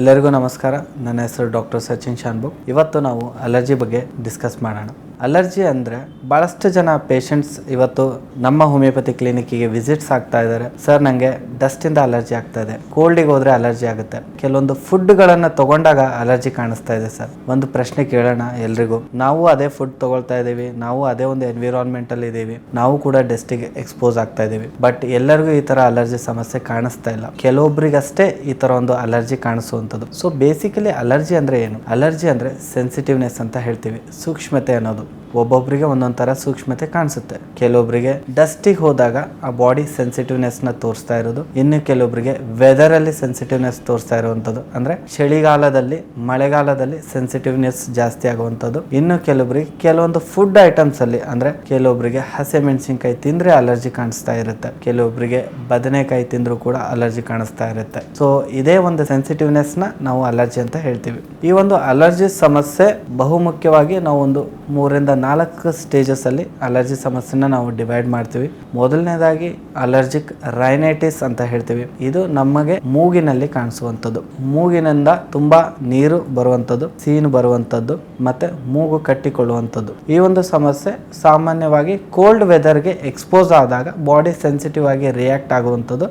ಎಲ್ಲರಿಗೂ ನಮಸ್ಕಾರ. ನನ್ನ ಹೆಸರು ಡಾಕ್ಟರ್ ಸಚಿನ್ ಶಾನ್ಬುಕ್ ಇವತ್ತು ನಾವು ಅಲರ್ಜಿ ಬಗ್ಗೆ ಡಿಸ್ಕಸ್ ಮಾಡೋಣ. ಅಲರ್ಜಿ ಅಂದರೆ ಭಾಳಷ್ಟು ಜನ ಪೇಷಂಟ್ಸ್ ಇವತ್ತು ನಮ್ಮ ಹೋಮಿಯೋಪತಿ ಕ್ಲಿನಿಕ್ಕಿಗೆ ವಿಸಿಟ್ಸ್ ಆಗ್ತಾ ಇದ್ದಾರೆ. ಸರ್ ನನಗೆ ಡಸ್ಟಿಂದ ಅಲರ್ಜಿ ಆಗ್ತಾ ಇದೆ. ಕೋಲ್ಡಿಗೆ ಹೋದರೆ ಅಲರ್ಜಿ ಆಗುತ್ತೆ. ಕೆಲವೊಂದು ಫುಡ್ಗಳನ್ನು ತಗೊಂಡಾಗ ಅಲರ್ಜಿ ಕಾಣಿಸ್ತಾ ಇದೆ ಸರ್ ಒಂದು ಪ್ರಶ್ನೆ ಕೇಳೋಣ ಎಲ್ರಿಗೂ. ನಾವು ಅದೇ ಫುಡ್ ತಗೊಳ್ತಾ ಇದ್ದೀವಿ. ನಾವು ಅದೇ ಒಂದು ಎನ್ವಿರಾನ್ಮೆಂಟಲ್ಲಿ ಇದ್ದೀವಿ. ನಾವು ಕೂಡ ಡಸ್ಟಿಗೆ ಎಕ್ಸ್ಪೋಸ್ ಆಗ್ತಾ ಇದ್ದೀವಿ. ಬಟ್ ಎಲ್ಲರಿಗೂ ಈ ಥರ ಅಲರ್ಜಿ ಸಮಸ್ಯೆ ಕಾಣಿಸ್ತಾ ಇಲ್ಲ. ಕೆಲವೊಬ್ಬರಿಗಷ್ಟೇ ಈ ಥರ ಒಂದು ಅಲರ್ಜಿ ಕಾಣಿಸುವಂಥದ್ದು. ಸೊ ಬೇಸಿಕಲಿ ಅಲರ್ಜಿ ಅಂದರೆ ಏನು? ಅಲರ್ಜಿ ಅಂದರೆ ಸೆನ್ಸಿಟಿವ್ನೆಸ್ ಅಂತ ಹೇಳ್ತೀವಿ. ಸೂಕ್ಷ್ಮತೆ ಅನ್ನೋದು. ಒಬ್ಬೊಬ್ಬರಿಗೆ ಒಂದೊಂದು ಥರ ಸೂಕ್ಷ್ಮತೆ ಕಾಣಿಸುತ್ತೆ. ಕೆಲವೊಬ್ಬರಿಗೆ ಡಸ್ಟಿಗೆ ಹೋದಾಗ ಆ ಬಾಡಿ ಸೆನ್ಸಿಟಿವ್ನೆಸ್ನ ತೋರಿಸ್ತಾ ಇರೋದು. ಇನ್ನು ಕೆಲವೊಬ್ಬರಿಗೆ ವೆದರಲ್ಲಿ ಸೆನ್ಸಿಟಿವ್ನೆಸ್ ತೋರಿಸ್ತಾ ಇರುವಂಥದ್ದು ಅಂದರೆ ಚಳಿಗಾಲದಲ್ಲಿ, ಮಳೆಗಾಲದಲ್ಲಿ ಸೆನ್ಸಿಟಿವ್ನೆಸ್ ಜಾಸ್ತಿ ಆಗುವಂಥದ್ದು ಇನ್ನು ಕೆಲವೊಬ್ಬರಿಗೆ ಕೆಲವೊಂದು ಫುಡ್ ಐಟಮ್ಸಲ್ಲಿ ಅಂದರೆ ಕೆಲವೊಬ್ಬರಿಗೆ ಹಸೆ ಮೆಣಸಿನಕಾಯಿ ತಿಂದರೆ ಅಲರ್ಜಿ ಕಾಣಿಸ್ತಾ ಇರುತ್ತೆ. ಕೆಲವೊಬ್ಬರಿಗೆ ಬದನೆಕಾಯಿ ತಿಂದರೂ ಕೂಡ ಅಲರ್ಜಿ ಕಾಣಿಸ್ತಾ ಇರುತ್ತೆ. ಸೊ ಇದೇ ಒಂದು ಸೆನ್ಸಿಟಿವ್ನೆಸ್ನ ನಾವು ಅಲರ್ಜಿ ಅಂತ ಹೇಳ್ತೀವಿ. ಈ ಒಂದು ಅಲರ್ಜಿ ಸಮಸ್ಯೆ ಬಹುಮುಖ್ಯವಾಗಿ ನಾವು ಒಂದು ಮೂರಿಂದ ನಾಲ್ಕು ಸ್ಟೇಜಸ್ಸಲ್ಲಿ ಅಲರ್ಜಿ ಸಮಸ್ಯೆನ ನಾವು ಡಿವೈಡ್ ಮಾಡ್ತೀವಿ. ಮೊದಲನೇದಾಗಿ ಅಲರ್ಜಿಕ್ ರೈನೈಟಿಸ್ ಅಂತ ಹೇಳ್ತೀವಿ. ಇದು ನಮಗೆ ಮೂಗಿನಲ್ಲಿ ಕಾಣಿಸುವಂಥದ್ದು. ಮೂಗಿನಿಂದ ತುಂಬಾ ನೀರು ಬರುವಂಥದ್ದು, ಸೀನು ಬರುವಂಥದ್ದು, ಮತ್ತೆ ಮೂಗು ಕಟ್ಟಿಕೊಳ್ಳುವಂಥದ್ದು. ಈ ಒಂದು ಸಮಸ್ಯೆ ಸಾಮಾನ್ಯವಾಗಿ ಕೋಲ್ಡ್ ವೆದರ್ಗೆ ಎಕ್ಸ್ಪೋಸ್ ಆದಾಗ ಬಾಡಿ ಸೆನ್ಸಿಟಿವ್ ಆಗಿ ರಿಯಾಕ್ಟ್ ಆಗುವಂಥದ್ದು.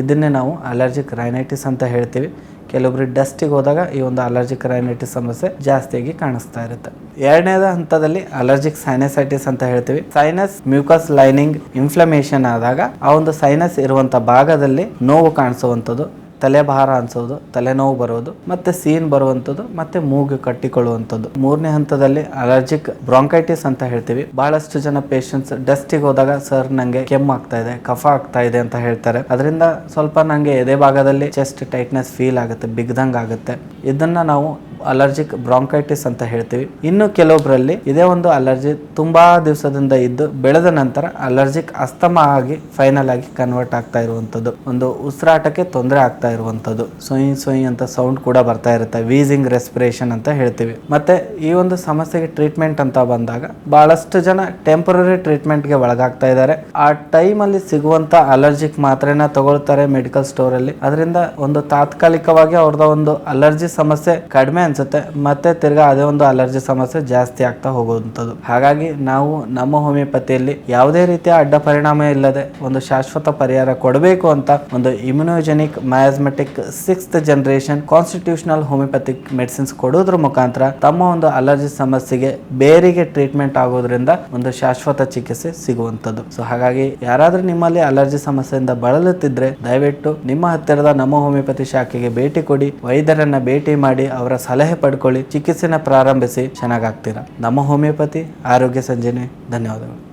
ಇದನ್ನೇ ನಾವು ಅಲರ್ಜಿಕ್ ರೈನೈಟಿಸ್ ಅಂತ ಹೇಳ್ತೀವಿ. ಕೆಲವೊಬ್ರು ಡಸ್ಟಿಗೆ ಹೋದಾಗ ಈ ಒಂದು ಅಲರ್ಜಿಕ್ ರೈನೈಟಿಸ್ ಸಮಸ್ಯೆ ಜಾಸ್ತಿಯಾಗಿ ಕಾಣಿಸ್ತಾ ಇರುತ್ತೆ. ಎರಡನೇದ ಹಂತದಲ್ಲಿ ಅಲರ್ಜಿಕ್ ಸೈನಸೈಟಿಸ್ ಅಂತ ಹೇಳ್ತೀವಿ. ಸೈನಸ್ ಮ್ಯೂಕಸ್ ಲೈನಿಂಗ್ ಇನ್ಫ್ಲಮೇಷನ್ ಆದಾಗ ಆ ಒಂದು ಸೈನಸ್ ಇರುವಂತ ಭಾಗದಲ್ಲಿ ನೋವು ಕಾಣಿಸುವಂಥದ್ದು. ತಲೆಭಾರ ಅನ್ಸೋದು, ತಲೆನೋವು ಬರೋದು, ಮತ್ತೆ ಸೀನ್ ಬರುವಂಥದ್ದು, ಮತ್ತೆ ಮೂಗು ಕಟ್ಟಿಕೊಳ್ಳುವಂಥದ್ದು. ಮೂರನೇ ಹಂತದಲ್ಲಿ ಅಲರ್ಜಿಕ್ ಬ್ರಾಂಕೈಟಿಸ್ ಅಂತ ಹೇಳ್ತೀವಿ. ಬಹಳಷ್ಟು ಜನ ಪೇಷಂಟ್ಸ್ ಡಸ್ಟಿಗೆ ಹೋದಾಗ, ಸರ್, ನಂಗೆ ಕೆಮ್ಮು ಆಗ್ತಾ ಇದೆ, ಕಫ ಆಗ್ತಾ ಇದೆ ಅಂತ ಹೇಳ್ತಾರೆ. ಅದರಿಂದ ಸ್ವಲ್ಪ ನಂಗೆ ಎದೆ ಭಾಗದಲ್ಲಿ ಚೆಸ್ಟ್ ಟೈಟ್ನೆಸ್ ಫೀಲ್ ಆಗುತ್ತೆ, ಬಿಗ್ದಂಗ್ ಆಗುತ್ತೆ. ಇದನ್ನ ನಾವು ಅಲರ್ಜಿಕ್ ಬ್ರಾಂಕೈಟಿಸ್ ಅಂತ ಹೇಳ್ತೀವಿ. ಇನ್ನು ಕೆಲವೊಬ್ಬರಲ್ಲಿ ಇದೇ ಒಂದು ಅಲರ್ಜಿ ತುಂಬಾ ದಿವಸದಿಂದ ಇದ್ದು, ಬೆಳೆದ ನಂತರ ಅಲರ್ಜಿಕ್ ಅಸ್ತಮ ಆಗಿ ಫೈನಲ್ ಆಗಿ ಕನ್ವರ್ಟ್ ಆಗ್ತಾ ಇರುವಂತದ್ದು ಒಂದು ಉಸಿರಾಟಕ್ಕೆ ತೊಂದರೆ ಆಗ್ತಾ ಇರುವಂತದ್ದು ಸೊಯ್ ಸೊಯ್ ಅಂತ ಸೌಂಡ್ ಕೂಡ ಬರ್ತಾ ಇರುತ್ತೆ. ವೀಸಿಂಗ್ ರೆಸ್ಪಿರೇಷನ್ ಅಂತ ಹೇಳ್ತೀವಿ. ಮತ್ತೆ ಈ ಒಂದು ಸಮಸ್ಯೆಗೆ ಟ್ರೀಟ್ಮೆಂಟ್ ಅಂತ ಬಂದಾಗ ಬಹಳಷ್ಟು ಜನ ಟೆಂಪರರಿ ಟ್ರೀಟ್ಮೆಂಟ್ಗೆ ಒಳಗಾಗ್ತಾ ಇದ್ದಾರೆ. ಆ ಟೈಮಲ್ಲಿ ಸಿಗುವಂತ ಅಲರ್ಜಿಕ್ ಮಾತ್ರೆನ ತಗೊಳ್ತಾರೆ ಮೆಡಿಕಲ್ ಸ್ಟೋರ್ ಅಲ್ಲಿ. ಅದರಿಂದ ಒಂದು ತಾತ್ಕಾಲಿಕವಾಗಿ ಅವ್ರದ ಒಂದು ಅಲರ್ಜಿ ಸಮಸ್ಯೆ ಕಡಿಮೆ ಅನ್ಸುತ್ತೆ. ಮತ್ತೆ ತಿರ್ಗಾ ಅದೇ ಒಂದು ಅಲರ್ಜಿ ಸಮಸ್ಯೆ ಜಾಸ್ತಿ ಆಗ್ತಾ ಹೋಗುವಂಥದ್ದು. ಹಾಗಾಗಿ ನಾವು ನಮ್ಮ ಹೋಮಿಯೋಪತಿಯಲ್ಲಿ ಯಾವುದೇ ರೀತಿಯ ಅಡ್ಡ ಪರಿಣಾಮ ಇಲ್ಲದೆ ಒಂದು ಶಾಶ್ವತ ಪರಿಹಾರ ಕೊಡಬೇಕು ಅಂತ ಒಂದು immunogenic miasmatic sixth generation constitutional homeopathic medicines ಕೊಡೋದ್ರ ಮುಖಾಂತರ ತಮ್ಮ ಒಂದು ಅಲರ್ಜಿ ಸಮಸ್ಯೆಗೆ ಬೇರಿಗೆ ಟ್ರೀಟ್ಮೆಂಟ್ ಆಗೋದ್ರಿಂದ ಒಂದು ಶಾಶ್ವತ ಚಿಕಿತ್ಸೆ ಸಿಗುವಂತದ್ದು ಸೊ ಹಾಗಾಗಿ ಯಾರಾದ್ರೂ ನಿಮ್ಮಲ್ಲಿ ಅಲರ್ಜಿ ಸಮಸ್ಯೆಯಿಂದ ಬಳಲುತ್ತಿದ್ರೆ ದಯವಿಟ್ಟು ನಿಮ್ಮ ಹತ್ತಿರದ ನಮ್ಮ ಹೋಮಿಯೋಪತಿ ಶಾಖೆಗೆ ಭೇಟಿ ಕೊಡಿ, ವೈದ್ಯರನ್ನ ಭೇಟಿ ಮಾಡಿ, ಅವರ ಸಲಹೆ ಪಡ್ಕೊಳ್ಳಿ, ಚಿಕಿತ್ಸೆನ ಪ್ರಾರಂಭಿಸಿ ಚೆನ್ನಾಗಾಗ್ತೀರಾ ನಮ್ಮ ಹೋಮಿಯೋಪತಿ ಆರೋಗ್ಯ ಸಂಜೆನೆ ಧನ್ಯವಾದಗಳು.